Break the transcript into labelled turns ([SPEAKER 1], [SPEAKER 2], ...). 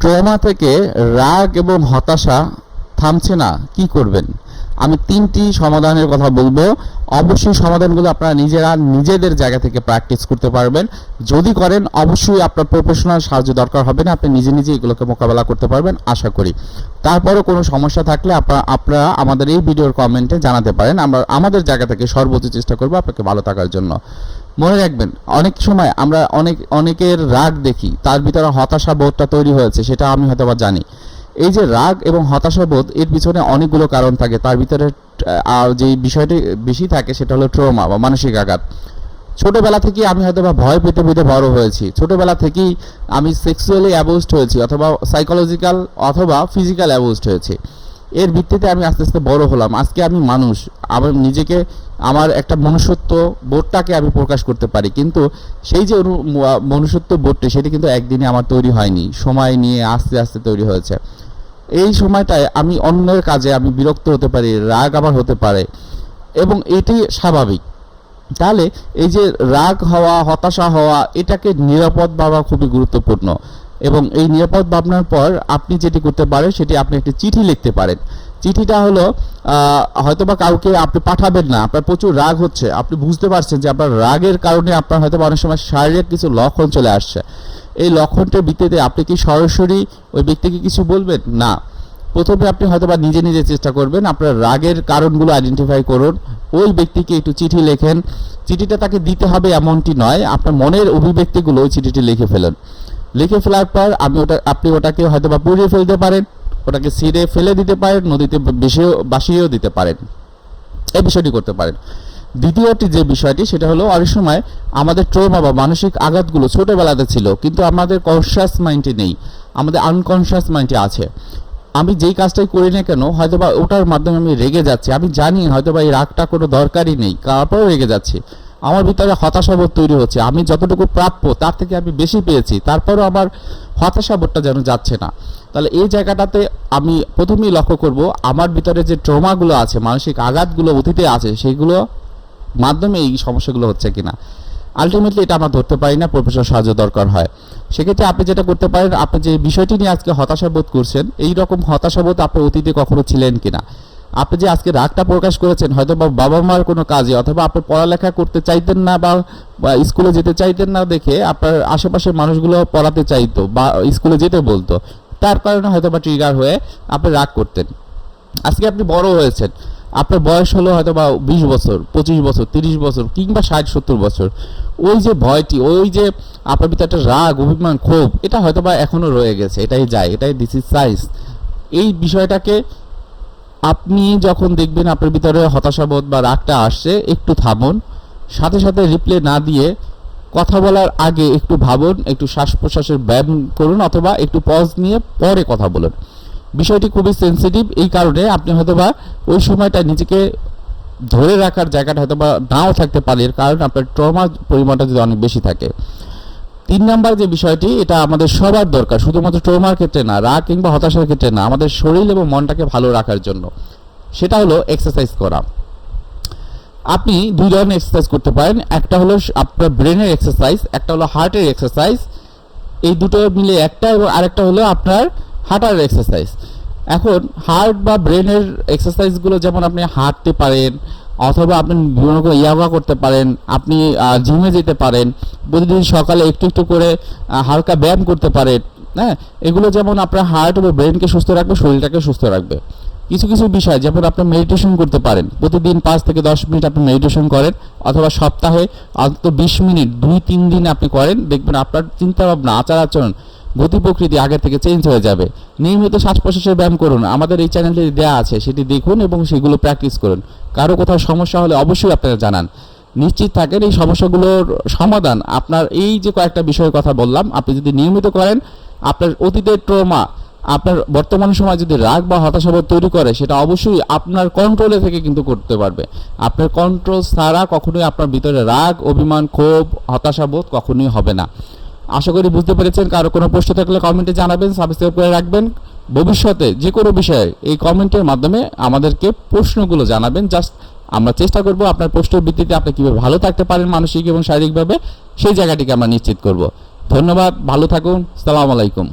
[SPEAKER 1] Trauma থেকে রাগ এবং হতাশা থামছে না, কি করবেন? আমি তিনটি সমাধানের কথা বলব। অবশ্যই সমাধানগুলো আপনারা নিজেরা নিজেদের জায়গা থেকে প্র্যাকটিস করতে পারবেন। যদি করেন, অবশ্যই আপনার প্রফেশনাল সাহায্য দরকার হবে না, আপনি নিজে নিজে এগুলোকে মোকাবেলা করতে পারবেন, আশা করি। তারপরও কোনো সমস্যা থাকলে আপনারা আপনারা আমাদের এই ভিডিওর কমেন্টে জানাতে পারেন। আমরা আমাদের জায়গা থেকে সর্বোচ্চ চেষ্টা করব আপনাকে ভালো থাকার জন্য। মনে রাখবেন অনেক সময় আমরা অনেক অনেকের রাগ দেখি তার ভিতরে হতাশা বোধটা তৈরি হয়েছে সেটা আমি হয়তো বা জানি। এই যে রাগ এবং হতাশা বোধ এর পিছনে অনেকগুলো কারণ থাকে তার ভিতরে আহ, যে বিষয়টি বেশি থাকে সেটা হলো ট্রমা বা মানসিক আঘাত। ছোটবেলা থেকেই আমি হয়তো বা ভয় পেতে পেতে বড় হয়েছি। ছোটবেলা থেকেই আমি সেক্সুয়ালি অ্যাবোজড হয়েছি অথবা সাইকোলজিক্যাল অথবা ফিজিক্যাল অ্যাবোজড হয়েছি। এর ভিত্তিতে আমি আস্তে আস্তে বড় হলাম। আজকে আমি মানুষ। আমার নিজেকে, আমার একটা মনুষ্যত্ব বোধটাকে আমি প্রকাশ করতে পারি। কিন্তু সেই যে মনুষ্যত্ব বোধটি সেটি কিন্তু একদিনে আমার তৈরি হয়নি। সময় নিয়ে আস্তে আস্তে তৈরি হয়েছে। এই সময়টায় আমি অন্যের কাজে আমি বিরক্ত হতে পারি, রাগ আমার হতে পারে। এবং এটি স্বাভাবিক। তাহলে এই যে রাগ হওয়া, হতাশা হওয়া, এটাকে নিরাপদ ভাবা খুবই গুরুত্বপূর্ণ। এবং এই নিরাপদ ভাবনার পর আপনি যেটি করতে পারেন সেটি আপনি একটি চিঠি লিখতে পারেন। চিঠিটা হলো আহ, হয়তোবা কাউকে আপনি পাঠাবেন না আপনার প্রচুর রাগ হচ্ছে। আপনি বুঝতে পারছেন যে আপনার রাগের কারণে আপনার হয়তো অনেক সময় শারীরিক কিছু লক্ষণ চলে আসছে। এই লক্ষণটির ভিত্তিতে আপনি কি সরাসরি ওই ব্যক্তিকে কিছু বলবেন? না। প্রথমে আপনি হয়তো বা নিজে নিজে চেষ্টা করবেন আপনার রাগের কারণগুলো আইডেন্টিফাই করুন। ওই ব্যক্তিকে একটু চিঠি লেখেন। চিঠিটা তাকে দিতে হবে এমনটি নয় আপনার মনের অভিব্যক্তিগুলো ওই চিঠিটি লিখে ফেলেন। লিখে ফেলার পর আমি ওটা, আপনি ওটাকে হয়তো বা পুড়িয়ে ফেলতে পারেন, ওটাকে ছিঁড়ে ফেলে দিতে পারেন, নদীতে বেশিও বাসিয়েও দিতে পারেন। এই বিষয়টি করতে পারেন। দ্বিতীয়টি যে বিষয়টি, সেটা হলো অনেক সময় আমাদের ট্রমা বা মানসিক আঘাতগুলো ছোটোবেলাতে ছিল, কিন্তু আমাদের কনসিয়াস মাইন্ডে নেই, আমাদের আনকনসিয়াস মাইন্ডে আছে। আমি যেই কাজটাই করি না কেন হয়তো বা ওটার মাধ্যমে আমি রেগে যাচ্ছি, আমি জানি হয়তো বা এই রাগটা কোনো দরকারই নেই তারপরেও রেগে যাচ্ছি। আমার ভিতরে হতাশাবোধ তৈরি হচ্ছে। আমি যতটুকু প্রাপ্য, তার থেকে আমি বেশি পেয়েছি। তারপরও আমার হতাশাবোধটা যেন যাচ্ছে না। তাহলে এই জায়গাটাতে আমি প্রথমেই লক্ষ্য করব, আমার ভিতরে যে ট্রমাগুলো আছে, মানসিক আঘাতগুলো অতীতে আছে, সেগুলো মাধ্যমে এই সমস্যাগুলো হচ্ছে কিনা। আলটিমেটলি এটা আমরা ধরতে পারি না প্রফেশনাল সাহায্য দরকার হয়। সেক্ষেত্রে আপনি যেটা করতে পারেন, আপনি যে বিষয়টি নিয়ে আজকে হতাশা বোধ করছেন এই রকম হতাশা বোধ আপনি অতীতে কখনো ছিলেন কিনা? আপনি যে আজকে রাগটা প্রকাশ করেছেন, হয়তো বা বাবা মার কোনো কাজে, অথবা আপনি পড়ালেখা করতে চাইতেন না বা স্কুলে যেতে চাইতেন না দেখে আপনার আশেপাশের মানুষগুলো পড়াতে চাইতো বা স্কুলে যেতে বলতো। তার কারণে হয়তো বা ট্রিগার হয়ে আপনি রাগ করতেন। আজকে আপনি বড় হয়েছেন। আপনার বয়স হলো হয়তো বা বিশ বছর, পঁচিশ বছর, তিরিশ বছর, কিংবা ষাট, সত্তর বছর। ওই যে ভয়টি, ওই যে আপনার ভিতরে একটা রাগ, অভিমান, ক্ষোভ, এটা হয়তো বা এখনও রয়ে গেছে, এটাই যায়, এটাই দিস ইজ সাইজ এই বিষয়টাকে আপনি যখন দেখবেন আপনার ভিতরে হতাশাবোধ বা রাগটা আসছে, একটু থামুন। সাথে সাথে রিপ্লে না দিয়ে কথা বলার আগে একটু ভাবুন, একটু শ্বাস প্রশ্বাসের ব্যায়াম করুন অথবা একটু পজ নিয়ে পরে কথা বলুন। বিষয়টি খুবই সেন্সিটিভ এই কারণে আপনি হয়তোবা ওই সময়টা নিজেকে ধরে রাখার জায়গাটা হয়তো বা নাও থাকতে পারে কারণ আপনার ট্রমার পরিমাণটা যদি অনেক বেশি থাকে। তিন নাম্বার যে বিষয়টি, এটা আমাদের সবার দরকার, শুধুমাত্র ট্রমার ক্ষেত্রে না, রাগ কিংবা হতাশার ক্ষেত্রে না, আমাদের শরীর এবং মনটাকে ভালো রাখার জন্য। সেটা হলো এক্সারসাইজ করা। আপনি দুই ধরনের এক্সারসাইজ করতে পারেন, একটা হলো আপনার ব্রেনের এক্সারসাইজ একটা হলো হার্টের এক্সারসাইজ এই দুটো মিলে একটা এবং আরেকটা হলো আপনার হাঁটার এক্সারসাইজ এখন হার্ট বা ব্রেনের এক্সারসাইজগুলো যেমন আপনি হাঁটতে পারেন অথবা আপনি বিভিন্ন রকম ইয়াগা করতে পারেন, আপনি জিমে যেতে পারেন, প্রতিদিন সকালে একটু একটু করে হালকা ব্যায়াম করতে পারেন হ্যাঁ? এগুলো যেমন আপনার হার্ট এবং ব্রেনকে সুস্থ রাখবে, শরীরটাকে সুস্থ রাখবে। কিছু কিছু বিষয়, যেমন আপনি মেডিটেশন করতে পারেন। প্রতিদিন পাঁচ থেকে দশ মিনিট আপনি মেডিটেশন করেন, অথবা সপ্তাহে অন্তত বিশ মিনিট, দুই, তিন দিন আপনি করেন, দেখবেন আপনার চিন্তা ভাবনা আচার আচরণ গতি প্রকৃতি আগের থেকে চেঞ্জ হয়ে যাবে। নিয়মিত শ্বাস প্রশ্বাসের ব্যায়াম করুন। আমাদের এই চ্যানেলটি দেওয়া আছে, সেটি দেখুন এবং সেগুলো প্র্যাকটিস করুন। কারও কোথাও সমস্যা হলে অবশ্যই আপনারা জানান। নিশ্চিত থাকেন, এই সমস্যাগুলোর সমাধান আপনার এই যে কয়েকটা বিষয়ের কথা বললাম, আপনি যদি নিয়মিত করেন, আপনার অতীতের ট্রমা আপনার বর্তমান সময় যদি রাগ বা হতাশাবোধ তৈরি করে, সেটা অবশ্যই আপনার কন্ট্রোলে থেকে কিন্তু করতে পারবে। আপনার কন্ট্রোল ছাড়া কখনোই আপনার ভিতরে রাগ, অভিমান, ক্ষোভ, হতাশাবোধ কখনোই হবে না। আশা করি বুঝতে পেরেছেন, কারও কোনো প্রশ্ন থাকলে কমেন্টে জানাবেন সাবস্ক্রাইব করে রাখবেন। ভবিষ্যতে যে কোনো বিষয়ে এই কমেন্টের মাধ্যমে আমাদেরকে প্রশ্নগুলো জানাবেন জাস্ট আমরা চেষ্টা করব আপনার প্রশ্নের ভিত্তিতে আপনি কীভাবে ভালো থাকতে পারেন মানসিক এবং শারীরিকভাবে, সেই জায়গাটিকে আমরা নিশ্চিত করব। ধন্যবাদ, ভালো থাকুন, সালাম আলাইকুম।